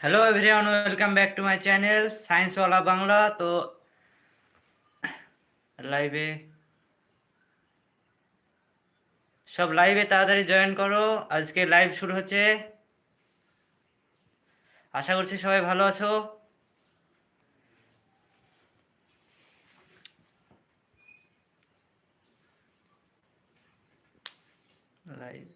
Hello everyone welcome back to my channel science Sciencewala Bangla তো লাইভে সব লাইভে তাড়াতাড়ি জয়েন করো। আজকে লাইভ শুরু হচ্ছে। আশা করছি সবাই ভালো আছো লাইভ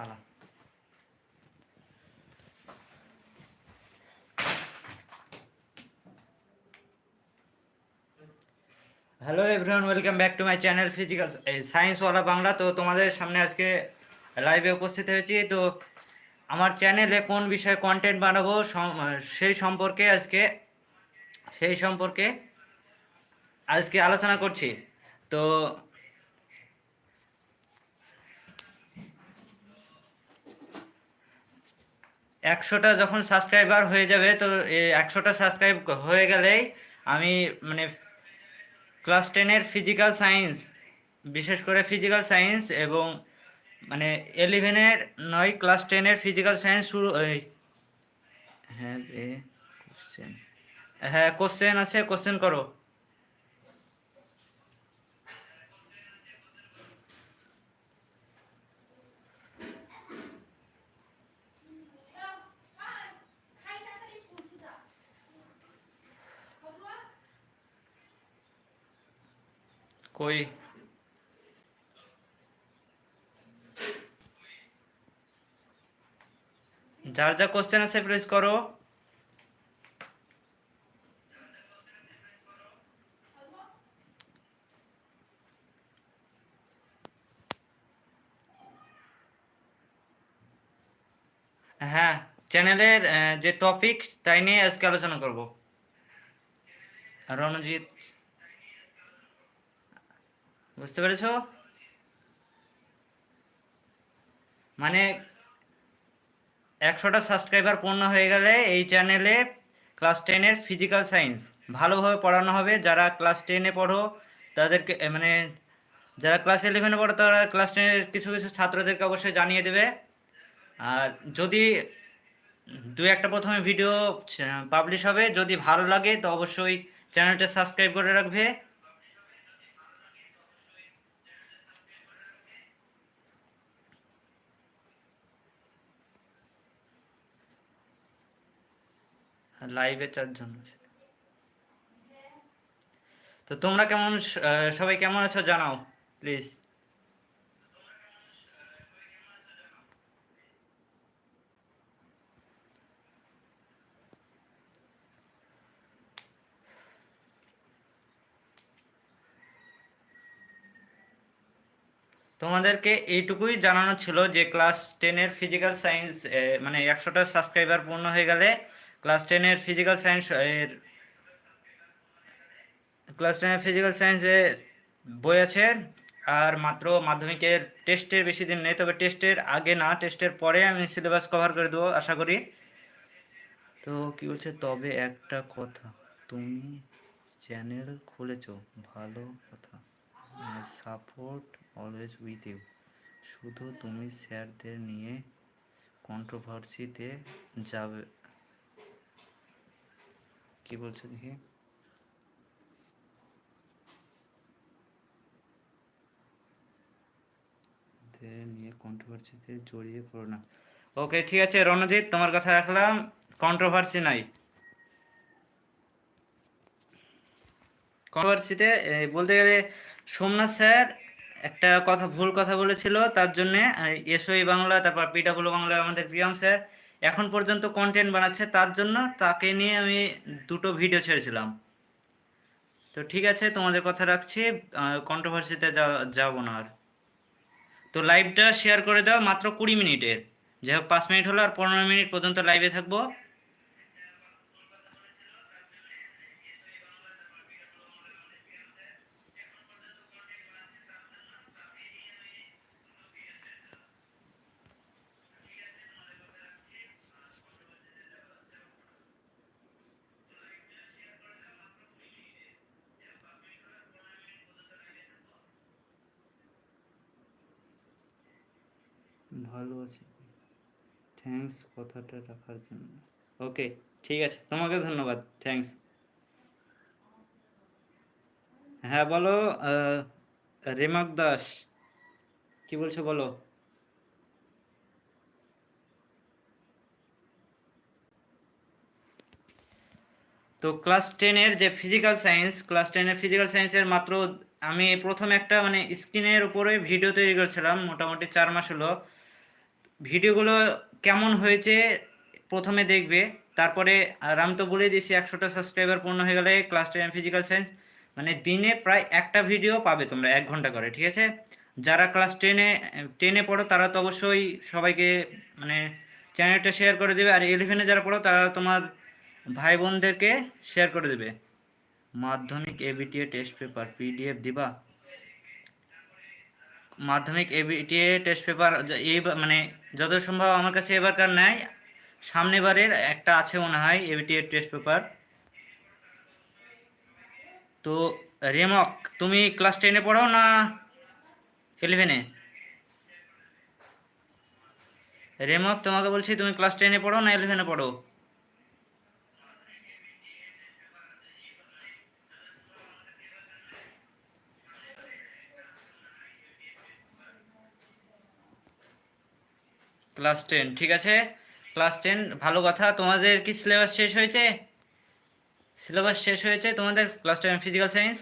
পালা hello everyone welcome back to my channel physical Sciencewala Bangla তো তোমাদের সামনে আজকে লাইভে উপস্থিত হয়েছি। তো আমার চ্যানেলে কোন বিষয়ে কন্টেন্ট বানাবো সেই সম্পর্কে আজকে, সেই সম্পর্কে আজকে আলোচনা করছি। তো একশোটা যখন সাবস্ক্রাইবার হয়ে যাবে, তো একশোটা সাবস্ক্রাইব হয়ে গেলেই আমি মানে ক্লাস টেনের ফিজিক্যাল সায়েন্স বিশেষ করে ফিজিক্যাল সায়েন্স এবং মানে ইলেভেনের নয় ক্লাস টেনের ফিজিক্যাল সায়েন্স শুরু হ্যাঁ হ্যাঁ কোশ্চেন আছে কোশ্চেন করো। কই যার যা কোশ্চেন আছে প্রেস করো হ্যাঁ চ্যানেলের যে টপিক তাই নিয়ে আজকে আলোচনা করব রণজিৎ বুঝতে পেরেছ? মানে একশোটা সাবস্ক্রাইবার পূর্ণ হয়ে গেলে এই চ্যানেলে ক্লাস টেনের ফিজিক্যাল সায়েন্স ভালোভাবে পড়ানো হবে। যারা ক্লাস টেনে পড়ো, তাদেরকে মানে যারা ক্লাস ইলেভেনে পড়ো, তারা ক্লাস টেনের কিছু কিছু ছাত্রদেরকে অবশ্যই জানিয়ে দেবে। আর যদি দু একটা প্রথমে ভিডিও পাবলিশ হবে, যদি ভালো লাগে, তো অবশ্যই চ্যানেলটা সাবস্ক্রাইব করে রাখবে। লাইভে চারজন তো তোমরা কেমন সবাই কেমন আছো জানাও প্লিজ তোমাদেরকে এইটুকুই জানানো ছিল যে ক্লাস টেনের ফিজিক্যাল সায়েন্স মানে একশোটা সাবস্ক্রাইবার পূর্ণ হয়ে গেলে ক্লাস টেনের ফিজিক্যাল সায়েন্স এর ক্লাস টেনের ফিজিক্যাল সায়েন্সে বই আছে, আর মাত্র মাধ্যমিকের টেস্টের বেশি দিন নেই, তবে টেস্টের আগে না টেস্টের পরে আমি সিলেবাস কভার করে দেবো, আশা করি। তো কি বলছে? তবে একটা কথা, তুমি চ্যানেল খুলেছো, ভালো কথা। সাপোর্ট অলওয়েজ উইথ ইউ শুধু তুমি স্যারদের নিয়ে কন্ট্রোভার্সিতে যাবে। কি বলছো দেখি। নিয়ে কন্ট্রোভার্সিতে জড়িয়ে পড়ো না। ওকে ঠিক আছে, রণজিৎ, তোমার কথা রাখলাম। কন্ট্রোভার্সি নাই। কন্ট্রোভার্সিতে বলতে গেলে সোমনাথ স্যার একটা কথা, ভুল কথা বলেছিল, তার জন্য এসওই বাংলা, তারপর পিডাব্লিউ বাংলা, আমাদের প্রিয়ম স্যার এখন পর্যন্ত কন্টেন্ট বানাচ্ছে, তার জন্য তাকে নিয়ে আমি দুটো ভিডিও ছেড়েছিলাম। তো ঠিক আছে, তোমাদের কথা রাখছি কন্ট্রোভার্সিতে যাব না আর। তো লাইভটা শেয়ার করে দাও মাত্র কুড়ি মিনিটের। যাই হোক, পাঁচ মিনিট হলো আর পনেরো মিনিট পর্যন্ত লাইভে থাকব। ভালো আছি। থ্যাঙ্কস কথাটা রাখার জন্য। ওকে ঠিক আছে, তোমাকে ধন্যবাদ থ্যাঙ্কস হ্যাঁ বলো রেমাক দাস, কি বলছো বলো? তো ক্লাস টেনের যে ফিজিক্যাল সায়েন্স ক্লাস টেনের ফিজিক্যাল সায়েন্সের মাত্র আমি প্রথম একটা মানে স্ক্রিনের উপরে ভিডিও তৈরি করেছিলাম, মোটামুটি চার মাস হলো। ভিডিওগুলো কেমন হয়েছে প্রথমে দেখবে, তারপরে, আর আমি তো বলে দিয়েছি, একশোটা সাবস্ক্রাইবার পূর্ণ হয়ে গেলে ক্লাস টেন ফিজিক্যাল সায়েন্স মানে দিনে প্রায় একটা ভিডিও পাবে তোমরা, এক ঘণ্টা করে, ঠিক আছে? যারা ক্লাস টেনে টেনে পড়ো, তারা তো অবশ্যই সবাইকে মানে চ্যানেলটা শেয়ার করে দেবে, আর ইলেভেনে যারা পড়ো, তারা তোমার ভাই বোনদেরকে শেয়ার করে দেবে। মাধ্যমিক এবিটিএ টেস্ট পেপার পিডিএফ দিবা? মাধ্যমিক এবিটিএ টেস্ট পেপার এই মানে যত সম্ভব আমার কাছে এবারকার নাই সামনেবারের একটা আছে মনে হয় এবিটি এর টেস্ট পেপার তো, রেমক, তুমি ক্লাস টেনে পড়ো না ইলেভেনে রেমক, তোমাকে বলছি তুমি ক্লাস টেনে পড়ো না ইলেভেনে পড়ো? ক্লাস টেন ঠিক আছে? ক্লাস টেন ভালো কথা। তোমাদের কি সিলেবাস শেষ হয়েছে? সিলেবাস শেষ হয়েছে তোমাদের? ক্লাস টেন ফিজিক্যাল সায়েন্স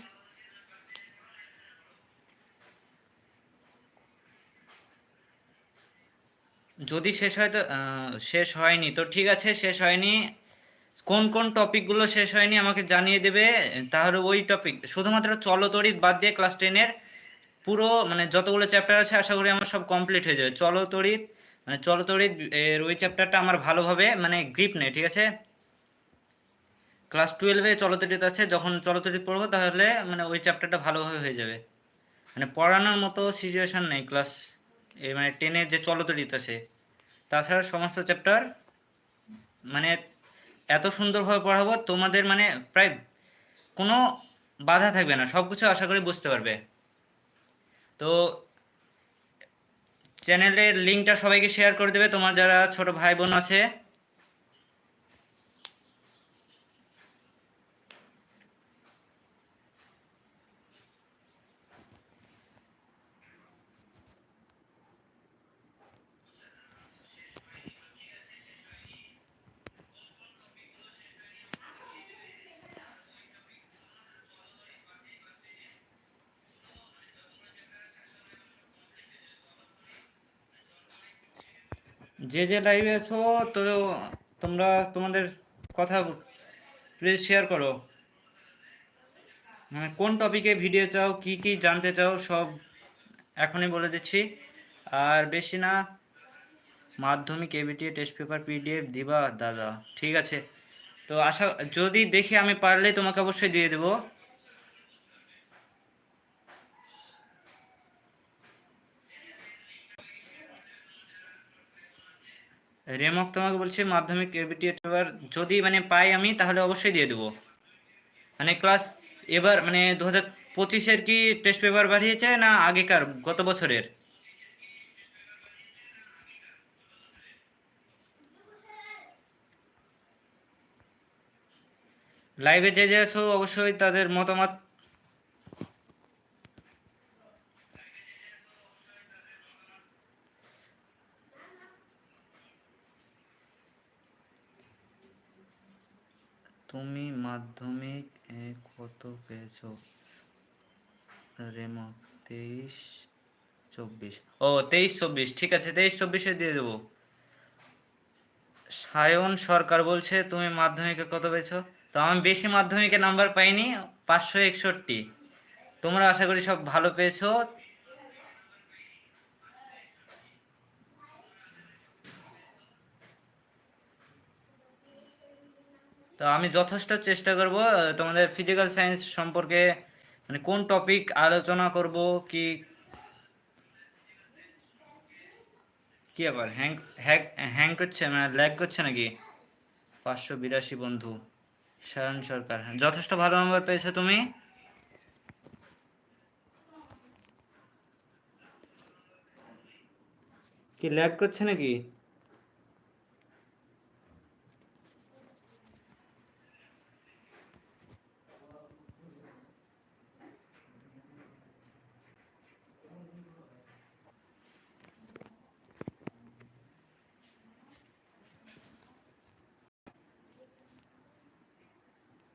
যদি শেষ হয় তো শেষ হয়নি, তো ঠিক আছে, শেষ হয়নি। কোন কোন টপিকগুলো শেষ হয়নি আমাকে জানিয়ে দেবে। তাহলে ওই টপিক শুধুমাত্র চলতরিত বাদ দিয়ে ক্লাস টেনের পুরো মানে যতগুলো চ্যাপ্টার আছে, আশা করি আমার সব কমপ্লিট হয়ে যাবে। চলতরিত মানে এর ওই চ্যাপ্টারটা আমার ভালোভাবে মানে গ্রিপ নেই, ঠিক আছে? ক্লাস টুয়েলভে চলতরিত আছে, যখন চলতরিত পড়ব তাহলে মানে ওই চ্যাপ্টারটা ভালোভাবে হয়ে যাবে। মানে পড়ানোর মতো সিচুয়েশান নেই ক্লাস এই মানে টেনের যে চলতরিত আছে। তাছাড়া সমস্ত চ্যাপ্টার মানে এত সুন্দরভাবে পড়াবো, তোমাদের মানে প্রায় কোনো বাধা থাকবে না সব কিছু আশা করি বুঝতে পারবে। তো চ্যানেলের লিঙ্কটা সবাইকে শেয়ার করে দেবে। তোমার যারা ছোট ভাই বোন আছে যে যে লাইভে আছো, তো তোমরা তোমাদের কথা প্লিজ শেয়ার করো। মানে কোন টপিকে ভিডিও চাও, কি কি জানতে চাও, সব এখনই বলে দিচ্ছি। আর বেশি না, মাধ্যমিক এবিটি টেস্ট পেপার পিডিএফ দিবা, দাদা, ঠিক আছে? তো আশা, যদি দেখি আমি পারলে তোমাকে অবশ্যই দিয়ে দেবো। রেমক তোমাকে বলছে মাধ্যমিক এবিটি এবার যদি মানে পাই আমি, তাহলে অবশ্যই দিয়ে দেবো। মানে ক্লাস এবার মানে দু হাজার পঁচিশের কি টেস্ট পেপার বাড়িয়েছে না আগেকার, গত বছরের? লাইভে যে যে আছো, অবশ্যই তাদের মতামত তুমি মাধ্যমিক এ কত পেয়েছ? রেমক তেইশ, চব্বিশ। ও, তেইশ, চব্বিশ। ঠিক আছে, তেইশ, চব্বিশে দিয়ে দেবো। সায়ন সরকার বলছে, তুমি মাধ্যমিকে কত পেয়েছ? তো আমি বেশি মাধ্যমিকে নাম্বার পাইনি, পাঁচশো একষট্টি। তোমরা আশা করি সব ভালো পেয়েছ। তো আমি যথেষ্ট চেষ্টা করব তোমাদের ফিজিক্যাল সায়েন্স সম্পর্কে মানে কোন টপিক আলোচনা করব কি কি আবার হ্যাং হ্যাং হ্যাং করছে মানে ল্যাগ করছে নাকি? পাঁচশো বিরাশি বন্ধু সায়ন সরকার হ্যাঁ, যথেষ্ট ভালো নাম্বার পেয়েছ তুমি। কি ল্যাগ করছে নাকি?